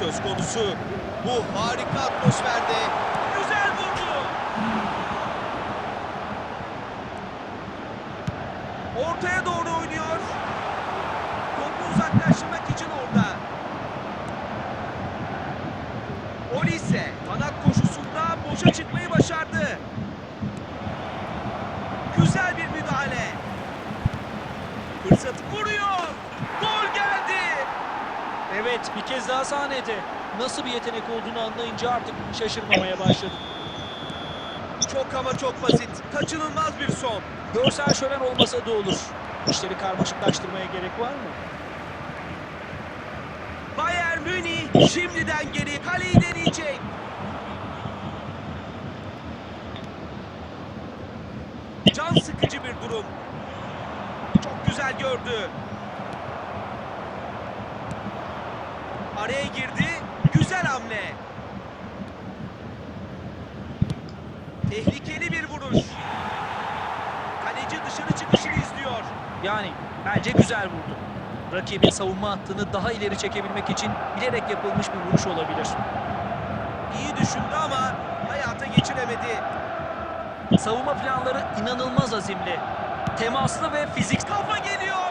söz konusu. Bu harika atmosferde güzel vurdu. Ortaya doğru oynuyor. Topu uzaklaştırmak için orada. Olise kanat koşusunda boşa çıkmayı başardı. Güzel bir müdahale. Fırsatı vuruyor. Evet bir kez daha sahnede. Nasıl bir yetenek olduğunu anlayınca artık şaşırmamaya başladım. Çok ama çok basit. Kaçınılmaz bir son. Görsel şölen olmasa da olur. İşleri karmaşıklaştırmaya gerek var mı? Bayern Münih şimdiden geri kaleyi deneyecek. Can sıkıcı bir durum. Çok güzel gördü. Araya girdi. Güzel hamle. Tehlikeli bir vuruş. Kaleci dışarı çıkışını izliyor. Yani bence güzel vurdu. Rakibin savunma hattını daha ileri çekebilmek için bilerek yapılmış bir vuruş olabilir. İyi düşündü ama hayata geçiremedi. Savunma planları inanılmaz azimli. Temaslı ve fizik. Kafa geliyor.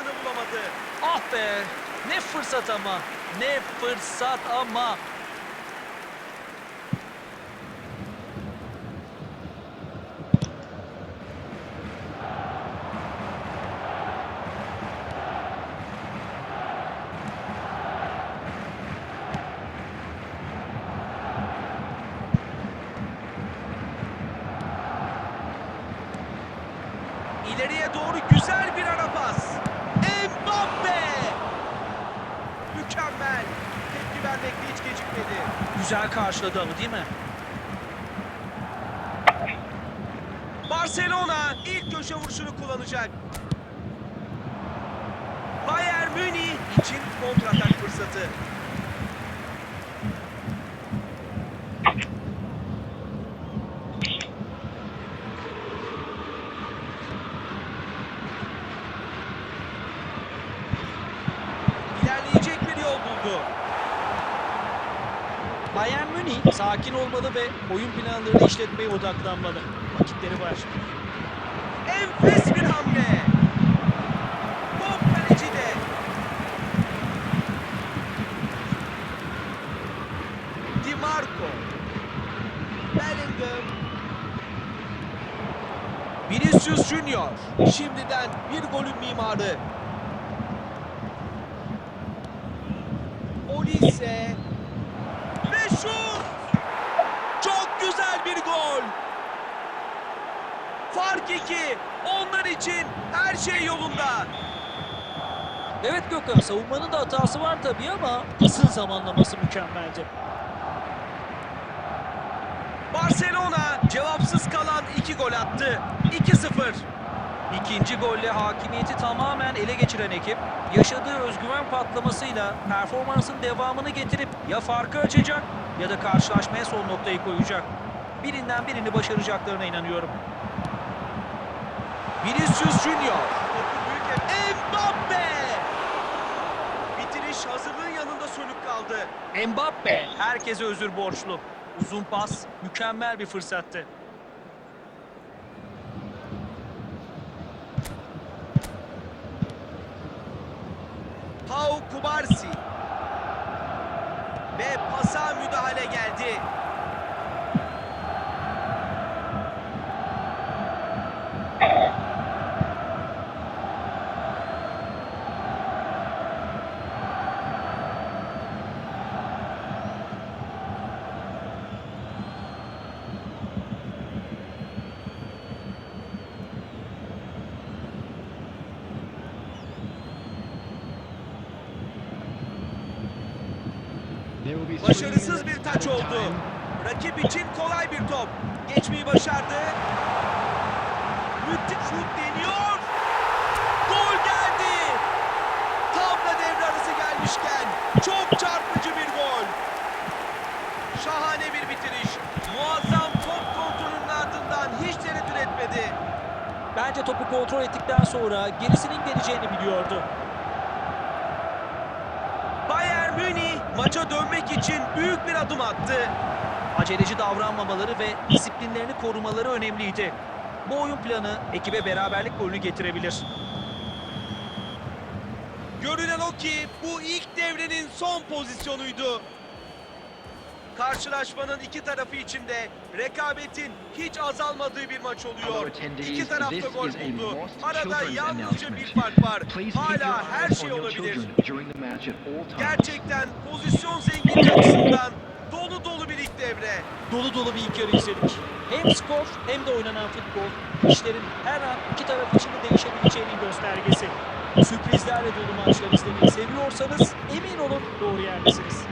Bulamadı. Ah be! Ne fırsat ama! Ne fırsat ama! İleriye doğru güzel bir ara pas. Mbappe! Mükemmel. Tepki vermekte hiç gecikmedi. Güzel karşıladı ama değil mi? Barcelona ilk köşe vuruşunu kullanacak. Bayern Münih için kontratak fırsatı. Buldu. Bayern Münih sakin olmalı ve oyun planlarını işletmeye odaklanmalı. Vakitleri var. Enfes bir hamle. Top kalecide. Di Marco. Bellingham. Vinicius Junior. Şimdiden bir golün mimarı. Olise. Ve şut. Çok güzel bir gol. Fark iki. Onlar için her şey yolunda. Evet Gökhan savunmanın da hatası var tabii ama pasın zamanlaması mükemmeldi. Barcelona cevapsız kalan iki gol attı. 2-0. İkinci golle hakimiyeti tamamen ele geçiren ekip yaşadığı özgüven patlamasıyla performansın devamını getirip ya farkı açacak ya da karşılaşmaya son noktayı koyacak. Birinden birini başaracaklarına inanıyorum. Vinicius Junior. Mbappe. Bitiriş hazırlığın yanında sönük kaldı. Mbappe herkese özür borçlu. Uzun pas mükemmel bir fırsattı. Kubarsi. Ve pasa müdahale geldi. Başarısız bir taç oldu. Rakip için kolay bir top. Geçmeyi başardı. Müthiş şut deniyor. Gol geldi. Tam da devre arası gelmişken çok çarpıcı bir gol. Şahane bir bitiriş. Muazzam top kontrolünün ardından hiç tereddüt etmedi. Bence topu kontrol ettikten sonra gerisinin geleceğini biliyordu. Bayern Münih maça dönmek için büyük bir adım attı. Aceleci davranmamaları ve disiplinlerini korumaları önemliydi. Bu oyun planı ekibe beraberlik golünü getirebilir. Görünen o ki bu ilk devrenin son pozisyonuydu. Karşılaşmanın iki tarafı içinde rekabetin hiç azalmadığı bir maç oluyor. İki taraf da gol buldu. Arada yalnızca bir fark var. Hala her şey olabilir. Gerçekten pozisyon zenginliği açısından dolu dolu bir ilk devre. Dolu dolu bir ilk yarı izledik. Hem skor hem de oynanan futbol işlerin her an iki taraf için de değişebileceğinin göstergesi. Sürprizlerle dolu maçlar izlemeyi seviyorsanız emin olun doğru yerdesiniz.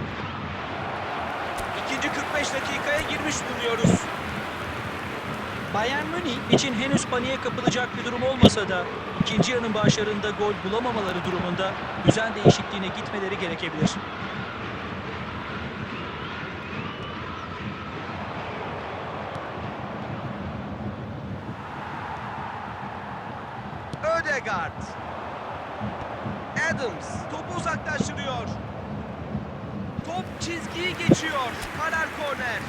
İkinci 45 dakikaya girmiş bulunuyoruz. Bayern Münih için henüz paniğe kapılacak bir durum olmasa da ikinci yarının başlarında gol bulamamaları durumunda düzen değişikliğine gitmeleri gerekebilir. Ödegaard. Adams topu uzaklaştırıyor. Top çizgiyi geçiyor. Karar korner.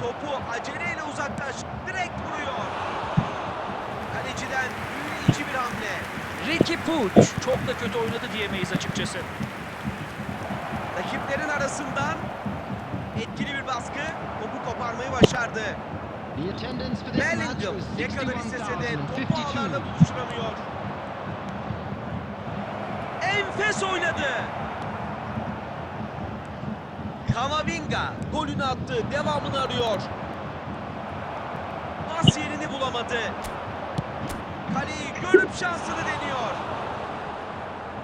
Topu aceleyle uzaklaş. Direkt vuruyor. Kaleciden büyüleyici bir hamle. Ricky Puig çok da kötü oynadı diyemeyiz açıkçası. Rakiplerin arasından etkili bir baskı. Topu koparmayı başardı. Bellingham ne kadar istese de topu ağlarla buluşturamıyor. Enfes oynadı. Kamavinga golünü attı. Devamını arıyor. Pas yerini bulamadı. Kaleyi görüp şansını deniyor.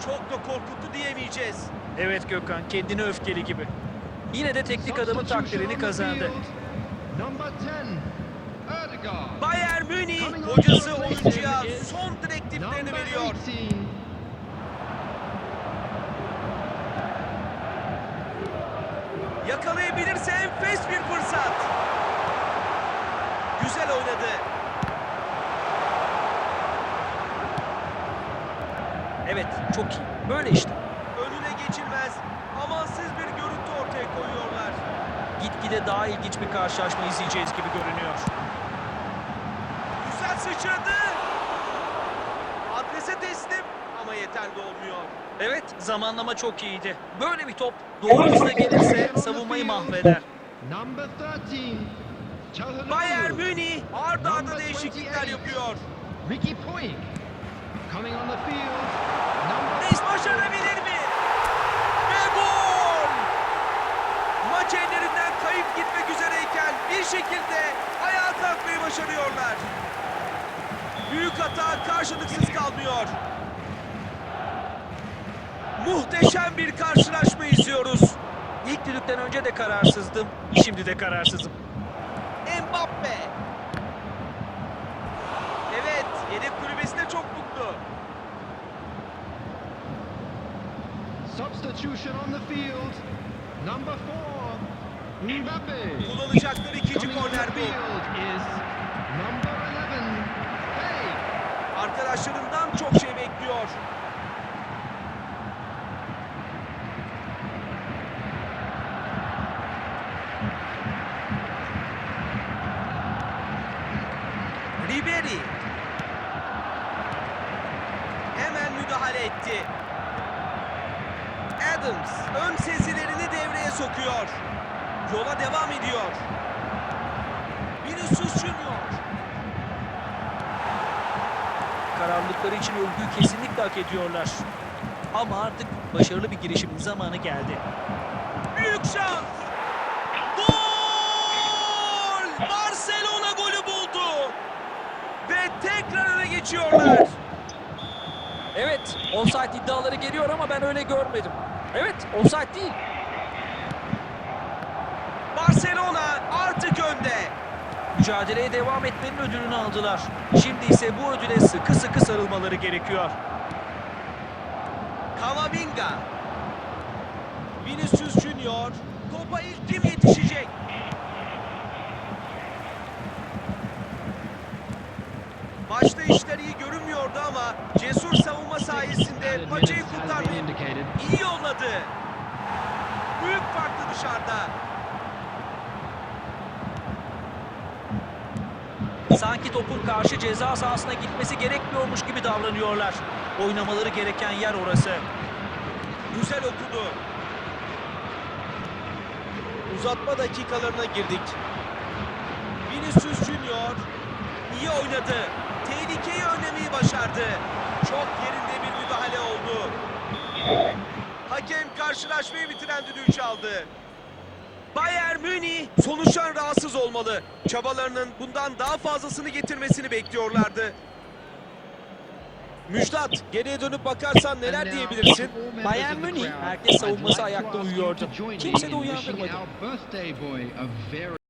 Çok da korkuttu diyemeyeceğiz. Evet Gökhan kendini öfkeli gibi. Yine de teknik adamın takdirini kazandı. Bayern Münih hocası oyuncuya son direktiflerini veriyor. Yakalayabilirse enfes bir fırsat. Güzel oynadı. Evet çok iyi. Böyle işte. Önüne geçilmez. Amansız bir görüntü ortaya koyuyorlar. Gitgide daha ilginç bir karşılaşma izleyeceğiz gibi görünüyor. Sıçradı. Adrese teslim ama yeterli olmuyor. Evet zamanlama çok iyiydi. Böyle bir top doğru hızda gelirse savunmayı mahveder. Bayern Münih arda arda değişiklikler yapıyor. Ricky Puig coming on the field. Reis başarabilir mi? Ve gol! Maç ellerinden kayıp gitmek üzereyken bir şekilde ayağa kalkmayı başarıyorlar. Büyük hata karşılıksız kalmıyor. Muhteşem bir karşılaşma izliyoruz. İlk düdükten önce de kararsızdım. Şimdi de kararsızım. Mbappe. Evet, yedek kulübesi de çok mutlu. Substitution on the field. Number four, Mbappe. Kullanacakları ikinci korner bu. number 11, Hey. Arkadaşlarından çok şey bekliyor. Ribery hemen müdahale etti. Adams ön sezilerini devreye sokuyor. Yola devam ediyor. Vinicius Junior. Kararlılıkları için övgüyü kesinlikle hak ediyorlar. Ama artık başarılı bir girişimin zamanı geldi. Büyük şans. Gol! Barcelona golü buldu. Ve tekrar öne geçiyorlar. Evet, offside iddiaları geliyor ama ben öyle görmedim. Evet, offside değil. Barcelona artık önde. Mücadeleye devam etmenin ödülünü aldılar. Şimdi ise bu ödüle sıkı sıkı sarılmaları gerekiyor. Kamavinga. Vinicius Junior. Topa ilk kim yetişecek? Başta işler iyi görünmüyordu ama cesur savunma sayesinde kurtarmayı indicated. iyi yolladı. Büyük farklı dışarıda. Sanki topun karşı ceza sahasına gitmesi gerekmiyormuş gibi davranıyorlar. Oynamaları gereken yer orası. Güzel okudu. Uzatma dakikalarına girdik. Vinicius Junior iyi oynadı. Tehlikeyi önlemeyi başardı. Çok yerinde bir müdahale oldu. Hakem karşılaşmayı bitiren düdüğü çaldı. Bayern Münih sonuçtan rahatsız olmalı. Çabalarının bundan daha fazlasını getirmesini bekliyorlardı. Müjdat, geriye dönüp bakarsan neler diyebilirsin? Bayern Münih, herkes savunması ayakta uyuyordu. Kimse de uyandırmadı.